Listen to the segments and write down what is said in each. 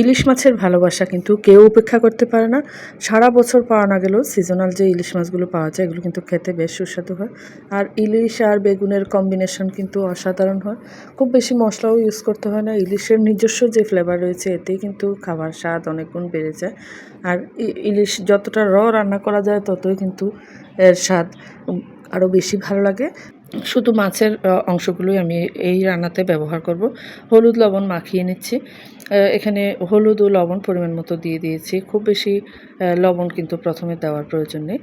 ইলিশ মাছের ভালোবাসা কিন্তু কেউ উপেক্ষা করতে পারে না। সারা বছর পাওয়া না গেলেও সিজনাল যে ইলিশ মাছগুলো পাওয়া যায়, এগুলো কিন্তু খেতে বেশ সুস্বাদু হয়। আর ইলিশ আর বেগুনের কম্বিনেশন কিন্তু অসাধারণ হয়। খুব বেশি মশলাও ইউজ করতে হয় না। ইলিশের নিজস্ব যে ফ্লেভার রয়েছে, এতেই কিন্তু খাবার স্বাদ অনেক গুণ বেড়ে যায়। আর ইলিশ যতটা র রান্না করা যায়, ততই কিন্তু এর স্বাদ আরও বেশি ভালো লাগে। শুধু মাছের অংশগুলোই আমি এই রান্নাতে ব্যবহার করব। হলুদ লবণ মাখিয়ে নিচ্ছি। এখানে হলুদ ও লবণ পরিমাণ মতো দিয়ে দিয়েছি। খুব বেশি লবণ কিন্তু প্রথমে দেওয়ার প্রয়োজন নেই।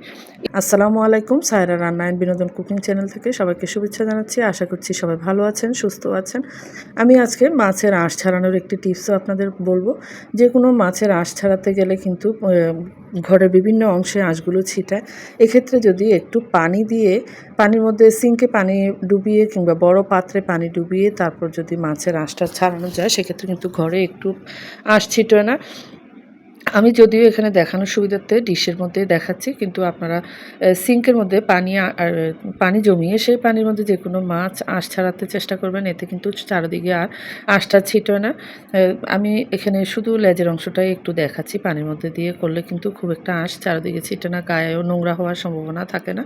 আসসালামু আলাইকুম, সায়রা রান্না অ্যান্ড বিনোদন কুকিং চ্যানেল থেকে সবাইকে শুভেচ্ছা জানাচ্ছি। আশা করছি সবাই ভালো আছেন, সুস্থ আছেন। আমি আজকে মাছের আঁশ ছাড়ানোর একটি টিপসও আপনাদের বলব। যে কোনো মাছের আঁশ ছাড়াতে গেলে কিন্তু ঘরের বিভিন্ন অংশে আঁশগুলো ছিটায়। এক্ষেত্রে যদি একটু পানি দিয়ে, পানির মধ্যে সিঙ্কে পানি ডুবিয়ে কিংবা বড় পাত্রে পানি ডুবিয়ে তারপর যদি মাছের আঁশটা ছাড়ানো যায়, সেক্ষেত্রে কিন্তু ঘরে একটু আঁশ ছিটোয় না। আমি যদিও এখানে দেখানোর সুবিধার্থে ডিশের মধ্যে দেখাচ্ছি, কিন্তু আপনারা সিঙ্কের মধ্যে পানি আর, পানি জমিয়ে সেই পানির মধ্যে যে কোনো মাছ আঁশ ছাড়াতে চেষ্টা করবেন, এতে কিন্তু চারিদিকে আর আঁশটা ছিটোয় না। আমি এখানে শুধু লেজের অংশটাই একটু দেখাচ্ছি, পানির মধ্যে দিয়ে করলে কিন্তু খুব একটা আঁশ চারদিকে ছিটে না, গায়েও নোংরা হওয়ার সম্ভাবনা থাকে না।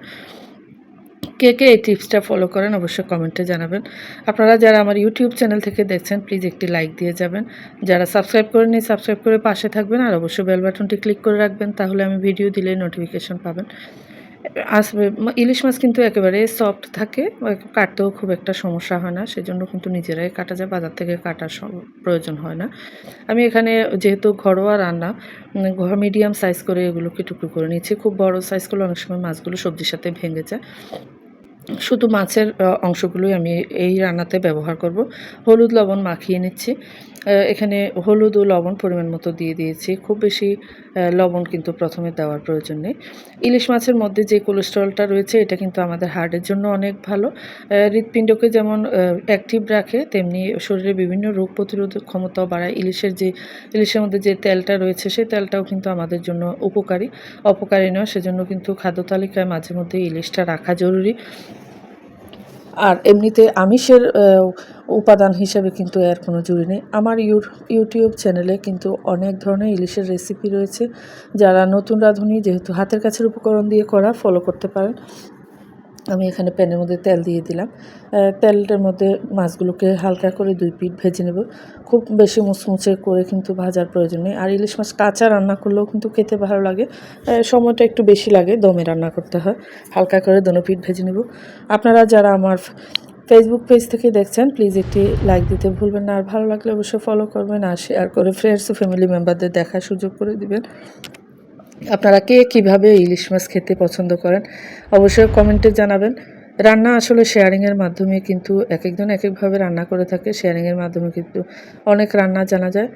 কে কে এই টিপসটা ফলো করেন অবশ্যই কমেন্টে জানাবেন। আপনারা যারা আমার ইউটিউব চ্যানেল থেকে দেখছেন প্লিজ একটি লাইক দিয়ে যাবেন। যারা সাবস্ক্রাইব করেননি সাবস্ক্রাইব করে পাশে থাকবেন আর অবশ্যই বেল বাটনটি ক্লিক করে রাখবেন, তাহলে আমি ভিডিও দিলে নোটিফিকেশন পাবেন। আসবে ইলিশ মাছ কিন্তু একেবারে সফট থাকে কাটতেও খুব একটা সমস্যা হয় না, সেজন্য কিন্তু নিজেরাই কাটা যায়, বাজার থেকে কাটার প্রয়োজন হয় না। আমি এখানে যেহেতু ঘরোয়া রান্না ঘর মিডিয়াম সাইজ করে এগুলোকে টুকরো করে নিয়েছি খুব বড় সাইজ করলে অনেক সময় মাছগুলো সবজির সাথে ভেঙে যায়। শুধু মাছের অংশগুলোই আমি এই রান্নাতে ব্যবহার করব। হলুদ লবণ মাখিয়ে নিচ্ছি। এখানে হলুদ ও লবণ পরিমাণ মতো দিয়ে দিয়েছি। খুব বেশি লবণ কিন্তু প্রথমে দেওয়ার প্রয়োজন নেই। ইলিশ মাছের মধ্যে যে কোলেস্ট্রলটা রয়েছে, এটা কিন্তু আমাদের হার্টের জন্য অনেক ভালো। হৃৎপিণ্ডকে যেমন অ্যাক্টিভ রাখে, তেমনি শরীরে বিভিন্ন রোগ প্রতিরোধক ক্ষমতাও বাড়ায়। ইলিশের যে, ইলিশের মধ্যে যে তেলটা রয়েছে সেই তেলটাও কিন্তু আমাদের জন্য উপকারী। অপকারী নয়, সেজন্য কিন্তু খাদ্য তালিকায় মাঝে মধ্যে ইলিশটা রাখা জরুরি। আর এমনিতে আমিষের উপাদান হিসাবে কিন্তু এর কোনো জুড়ি নেই। আমার ইউ- ইউটিউব চ্যানেলে কিন্তু অনেক ধরনের ইলিশের রেসিপি রয়েছে। যারা নতুন রাঁধুনি, যেহেতু হাতের কাছের উপকরণ দিয়ে করা ফলো করতে পারেন। আমি এখানে প্যানের মধ্যে তেল দিয়ে দিলাম। তেলটার মধ্যে মাছগুলোকে হালকা করে দুই পিঠ ভেজে নেব। খুব বেশি মুচমুচে করে কিন্তু ভাজার প্রয়োজন নেই। আর ইলিশ মাছ কাঁচা রান্না করলেও কিন্তু খেতে ভালো লাগে। সময়টা একটু বেশি লাগে দমে রান্না করতে হয়। হালকা করে দোনো পিঠ ভেজে নেব। আপনারা যারা আমার ফেসবুক পেজ থেকে দেখছেন প্লিজ একটি লাইক দিতে ভুলবেন না। আর ভালো লাগলে অবশ্যই ফলো করবেন আর শেয়ার করে ফ্রেন্ডস ও ফ্যামিলি মেম্বারদের দেখার সুযোগ করে দিবেন। আপনারা কে কীভাবে ইলিশ মাছ খেতে পছন্দ করেন, অবশ্যই কমেন্টে জানাবেন। রান্না আসলে শেয়ারিংয়ের মাধ্যমে কিন্তু এক একজন এক একভাবে রান্না করে থাকে, শেয়ারিংয়ের মাধ্যমে কিন্তু অনেক রান্না জানা যায়।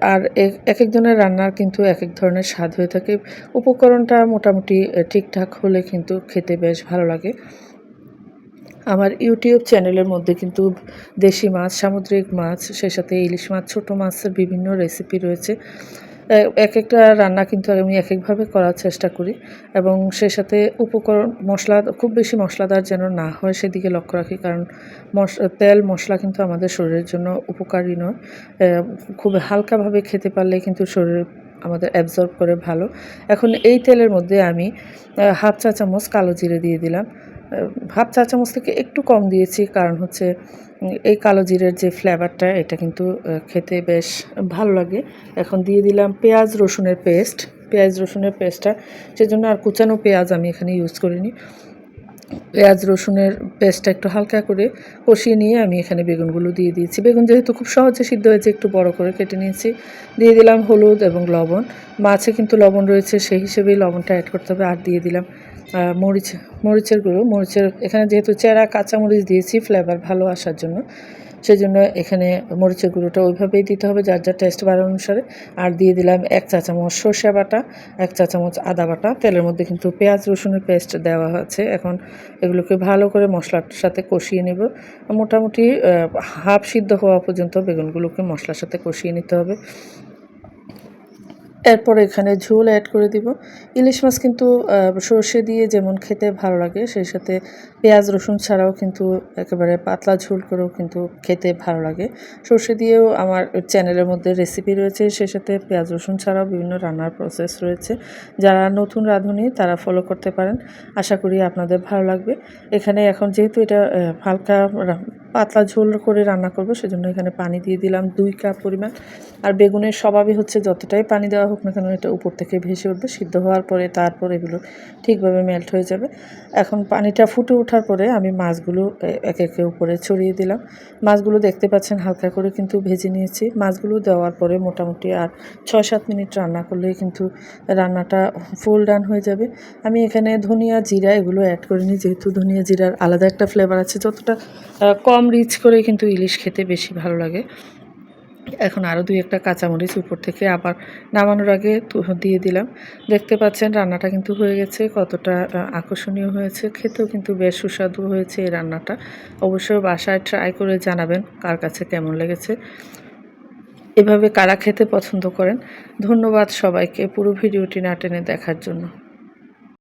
আর এক- এক একজনের রান্নার কিন্তু এক এক ধরনের স্বাদ হয়ে থাকে। উপকরণটা মোটামুটি ঠিকঠাক হলে কিন্তু খেতে বেশ ভালো লাগে। আমার ইউটিউব চ্যানেলের মধ্যে কিন্তু দেশি মাছ, সামুদ্রিক মাছ, সেই সাথে ইলিশ মাছ, ছোটো মাছের বিভিন্ন রেসিপি রয়েছে। এক একটা রান্না কিন্তু আমি এক একভাবে করার চেষ্টা করি এবং সেই সাথে উপকরণ, মশলা, খুব বেশি মশলাদার যেন না হয় সেদিকে লক্ষ্য রাখি। কারণ তেল, মশলা কিন্তু আমাদের শরীরের জন্য উপকারী নয়। খুব হালকাভাবে খেতে পারলে কিন্তু শরীর আমাদের অ্যাবজর্ব করে ভালো। এখন এই তেলের মধ্যে আমি হাফ চা চামচ কালো জিরে দিয়ে দিলাম। হাফ চা চামচ থেকে একটু কম দিয়েছি, কারণ হচ্ছে এই কালো জিরের যে ফ্লেভারটা এটা কিন্তু খেতে বেশ ভালো লাগে। এখন দিয়ে দিলাম পেঁয়াজ রসুনের পেস্ট। পেঁয়াজ রসুনের পেস্টটা, সেজন্য আর কুচানো পেঁয়াজ আমি এখানে ইউজ করিনি। পেঁয়াজ রসুনের পেস্টটা একটু হালকা করে কষিয়ে নিয়ে আমি এখানে বেগুনগুলো দিয়ে দিয়েছি। বেগুন যেহেতু খুব সহজে সিদ্ধ হয়েছে, একটু বড় করে কেটে নিয়েছি। দিয়ে দিলাম হলুদ এবং লবণ। মাছে কিন্তু লবণ রয়েছে, সেই হিসেবেই লবণটা অ্যাড করতে হবে। আর দিয়ে দিলাম মরিচ, মরিচের গুঁড়ো, মরিচের, এখানে যেহেতু চেরা কাঁচা মরিচ দিয়েছি ফ্লেভার ভালো আসার জন্য সেই জন্য এখানে মরিচের গুঁড়োটা ওইভাবেই দিতে হবে যার যার টেস্ট বাড়ার অনুসারে। আর দিয়ে দিলাম এক চা চামচ সর্ষে বাটা, এক চা চামচ আদা বাটা। তেলের মধ্যে কিন্তু পেঁয়াজ, রসুনের পেস্ট দেওয়া আছে। এখন এগুলোকে ভালো করে মশলার সাথে কষিয়ে নেব। মোটামুটি হাফ সিদ্ধ হওয়া পর্যন্ত বেগুনগুলোকে মশলার সাথে কষিয়ে নিতে হবে। এরপর এখানে ঝোল অ্যাড করে দিব। ইলিশ মাছ কিন্তু সর্ষে দিয়ে যেমন খেতে ভালো লাগে, সেই সাথে পেঁয়াজ, রসুন ছাড়াও কিন্তু একেবারে পাতলা ঝোল করেও কিন্তু খেতে ভালো লাগে। সর্ষে দিয়েও আমার চ্যানেলের মধ্যে রেসিপি রয়েছে, সেই সাথে পেঁয়াজ, রসুন ছাড়াও বিভিন্ন রান্নার প্রসেস রয়েছে। যারা নতুন রাঁধুনি, তারা ফলো করতে পারেন। আশা করি আপনাদের ভালো লাগবে। এখানে এখন যেহেতু এটা হালকা পাতলা ঝোল করে রান্না করব সেজন্য এখানে পানি দিয়ে দিলাম দুই কাপ পরিমাণ। আর বেগুনের স্বভাবই হচ্ছে যতটাই পানি দেওয়া হোক না কেন এটা উপর থেকে ভেসে উঠবে সিদ্ধ হওয়ার পরে তারপর এগুলো ঠিকভাবে মেল্ট হয়ে যাবে। এখন পানিটা ফুটে ওঠার পরে আমি মাছগুলো একে একে উপরে ছড়িয়ে দিলাম। মাছগুলো দেখতে পাচ্ছেন হালকা করে কিন্তু ভেজে নিয়েছি। মাছগুলো দেওয়ার পরে মোটামুটি আর ছয় সাত মিনিট রান্না করলে কিন্তু রান্নাটা ফুল ডান হয়ে যাবে। আমি এখানে ধনিয়া জিরা এগুলো অ্যাড করিনি যেহেতু ধনিয়া জিরার আলাদা একটা ফ্লেভার আছে। যতটা আহ, কম রিচ করে কিন্তু ইলিশ খেতে বেশি ভালো লাগে। এখন আরও দুই একটা কাঁচামরিচ উপর থেকে আবার নামানোর আগে দিয়ে দিলাম। দেখতে পাচ্ছেন রান্নাটা কিন্তু হয়ে গেছে, কতটা আকর্ষণীয় হয়েছে। খেতেও কিন্তু বেশ সুস্বাদু হয়েছে এই রান্নাটা। অবশ্যই বাসায় ট্রাই করে জানাবেন কার কাছে কেমন লেগেছে। এভাবে কারা খেতে পছন্দ করেন, ধন্যবাদ সবাইকে পুরো ভিডিওটি না টেনে দেখার জন্য।